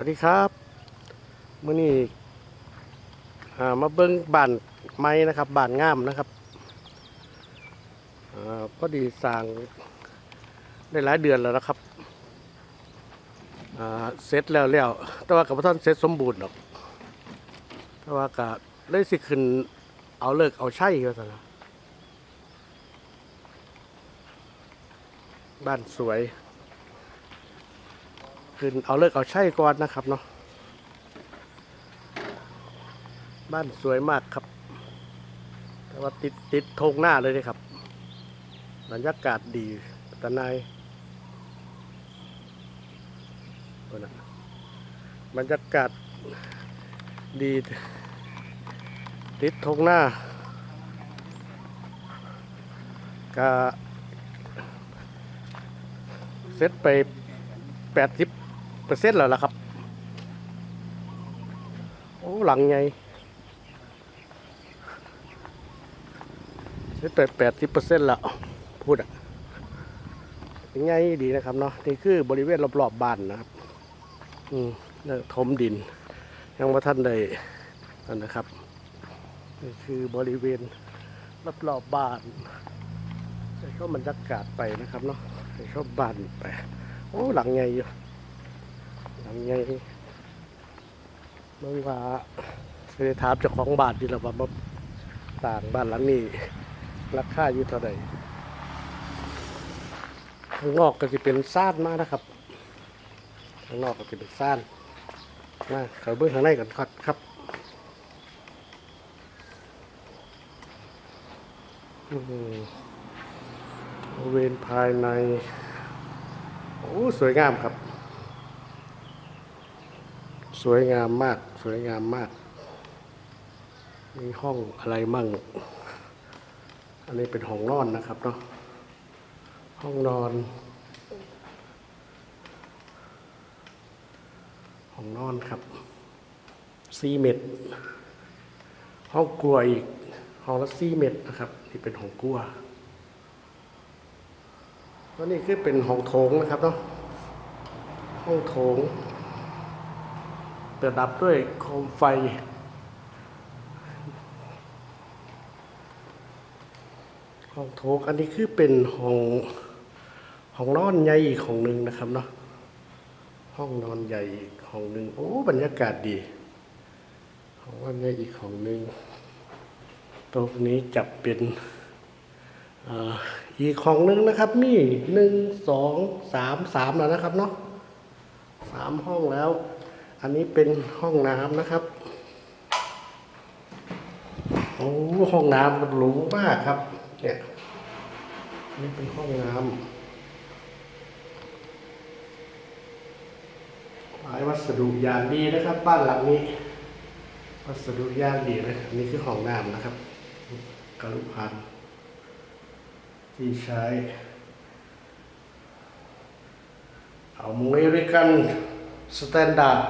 วัสดีครับเมื่อนี้ามาเบิ้งบานไม้นะครับบานงามนะครับอพอดีสร้างได้หลายเดือนแล้วนะครับเสร็จแล้วแล้วแต่ว่ากับท่านเสร็จสมบูรณ์หรอกแต่ว่าก็เลยสิขึ้นเอาเลิกเอาใช่ก็ซะนะบ้านสวย ขึ้นเอาเลิกเอาใช่ก่อนนะครับเนาะบ้านสวยมากครับ แต่ว่าติดติดธงหน้าเลยนะครับบรรยากาศดีตะนายโอ้นะบรรยากาศดี ติดธงหน้าก็เสร็จไปแปดสิบ เปอร์เซ็นต์แล้วล่ะครับ โอ้หลังไงเสร็จไปแปดสิบเปอร์เซ็นต์แล้วพูดอะยังไงดีนะครับเนาะนี่คือบริเวณรอบๆบบ้านนะครับ อืมเนี่ยถมดิน ยังว่าท่านใดนั่นนะครับนี่คือบริเวณรอบๆบบ้านให้ชมบรรยากาศไปนะครับเนาะให้ชมบ้านไป โอ้หลังไงอยู่ ลังไงเมื่อว่าเคยถามเจ้าของบานดีแล้วว่ามาต่างบ้านหลังนี้ราคาอยู่เท่าไหร่ข้างนอกก็จะเป็นซ่านมากนะครับข้างนอกก็จะเป็นซ่านมาเขาเบื้องข้างในกันครับครับบริเวณภายใน โอ้ สวยงามครับ สวยงามมาก สวยงามมาก มีห้องอะไรมั่ง อันนี้เป็นห้องนอนนะครับเนาะ ห้องนอน ห้องนอนครับสี่เมตห้องครัวอีก ห้องละสี่เมตนะครับ นี่เป็นห้องครัวแล้วนี่คือเป็นห้องโถงนะครับเนาะ ห้องโถง ประดับด้วยโคมไฟ ห้องโถงอันนี้คือเป็นห้องห้องนอนใหญ่อีกห้องหนึ่งนะครับเนาะห้องนอนใหญ่อีกห้องหนึ่งโอ้บรรยากาศดีห้องนอนใหญ่อีกห้องหนึ่งตรงนี้จับเป็นอ่าอีกของหนึ่งนะครับมีหนึ่งสองสามสามแล้วนะครับเนาะสามห้องแล้ว อันนี้เป็นห้องน้ำนะครับ โอ้ห้องน้ำมันหรูมากครับ เนี่ยนี่เป็นห้องน้ำหลายวัสดุอย่างดีนะครับ บ้านหลังนี้ วัสดุอย่างดีเลยอันนี้คือห้องน้ำนะครับกรุพันที่ใช้เอาอเมริกันสแตนดาร์ด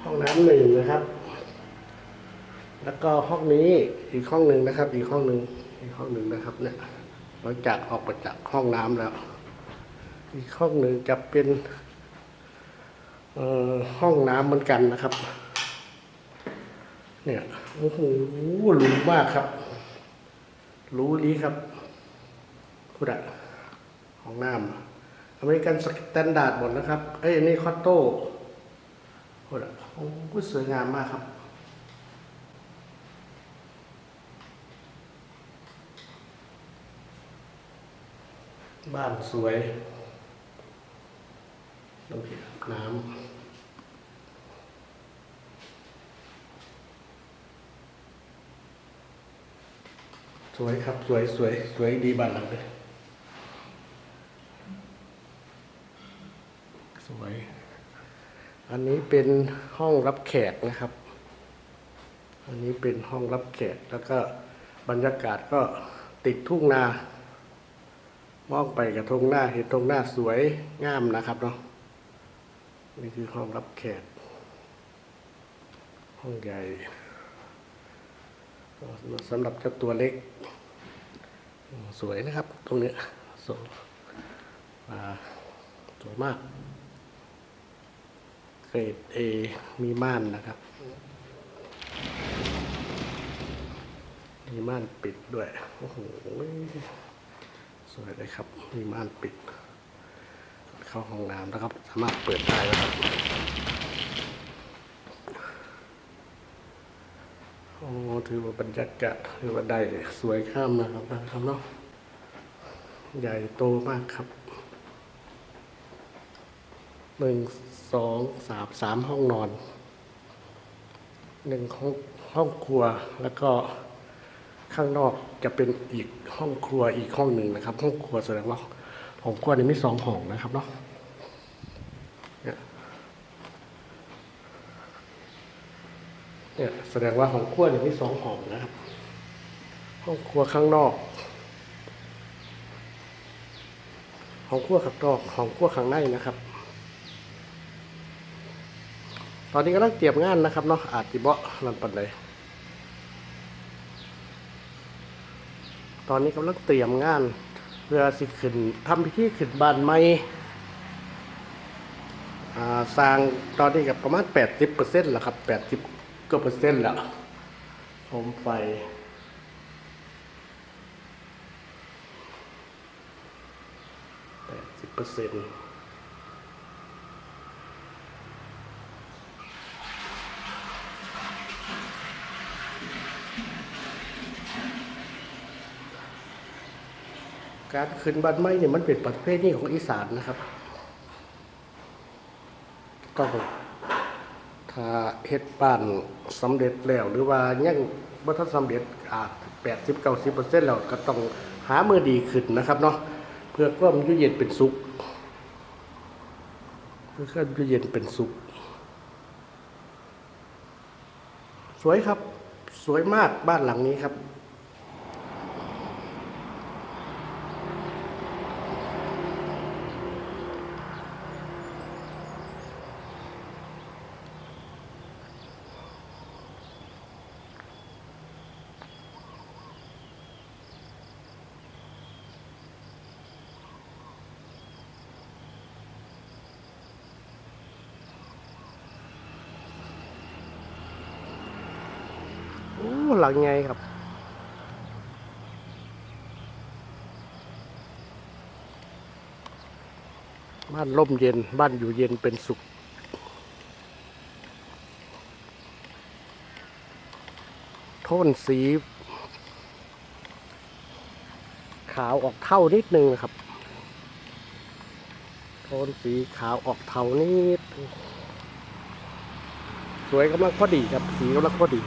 ห้ องน้ำหนึ่งนะครับ แล้วก็ห้องนี้อีกห้องหนึ่งนะครับ อีกห้องหนึ่งอีกห้องหนึ่งนะครับ เนี่ยหลังจากออกมาจากห้องน้ำแล้ว อีกห้องหนึ่งจะเป็นเอ่อห้องน้ำเหมือนกันนะครับ เนี่ยโอ้โหหรูมากครับ รู้นี้ครับพูดอะของน้ำอเมริกันสแตนดาร์ดหมดนะครับ เอ้ยอันนี่คอตโต้พูดอะ โอ้โหสวยงามมากครับบ้านสวยน้ำผิน้ำสวยครับ สวยสวยสวยดีบ้านหลังเลยสวย อันนี้เป็นห้องรับแขกนะครับ อันนี้เป็นห้องรับแขกแล้วก็บรรยากาศก็ติดทุ่งนามองไปกับทงหน้าเห็นทงหน้าสวยงามนะครับเนาะนี่คือห้องรับแขก ห้องใหญ่สำหรับเจ้าตัวเล็ก สวยนะครับ ตรงเนี้ยสวยสวยมาก เกรด A มีม่านนะครับ มีม่านปิดด้วย โอ้โห สวยเลยครับ มีม่านปิด เข้าห้องน้ำนะครับ สามารถเปิดได้นะครับ โอ้ถือว่าบรรยากาศถือว่าได้สวยข้ามนะครับนะครับเนาะ ใหญ่โตมากครับ หนึ่งสองสามสามห้องนอนหนึ่งห้องห้องครัวแล้วก็ข้างนอกจะเป็นอีกห้องครัวอีกห้องหนึ่งนะครับ ห้องครัวแสดงว่าห้องครัวนี่มีสองห้องนะครับเนาะเนี่ยแสดงว่าห้องครัวนี่มีสองห้องนะครับ ห้องครัวข้างนอกห้องครัวข้างนอกห้องครัวข้างในนะครับ ตอนนี้กำลังเตรียมงานนะครับเนาะอาจจะเบาะนันปันเลยตอนนี้กำลังเตรียมงาน เพื่อสิขึ้นทำพิธีขึ้นบ้านใหม่สร้างตอนนี้กับประมาณ 80%แล้วครับ 80ก็เปอร์เซ็นต์แล้วผมไฟ80% การขึ้นบ้านไม้เนี่ยมันเป็นประเภทนี้ของอีสานนะครับต้องถ้าเฮ็ดบ้านสำเร็จแล้ว หรือว่ายังบ่ทันสำเร็จอาจ80 90%แล้วก็ต้องหามือดีขึ้นนะครับเนาะเพื่อความอยู่เย็นเป็นสุขเพื่อความอยู่เย็นเป็นสุข สวยครับ สวยมากบ้านหลังนี้ครับ หลังไงครับ บ้านร่มเย็นบ้านอยู่เย็นเป็นสุขโทนสี ขาวออกเท่านิดนึงนะครับ โทนสีขาวออกเท่านิดสวยกำลังพอดีครับ สีกำลังพอดี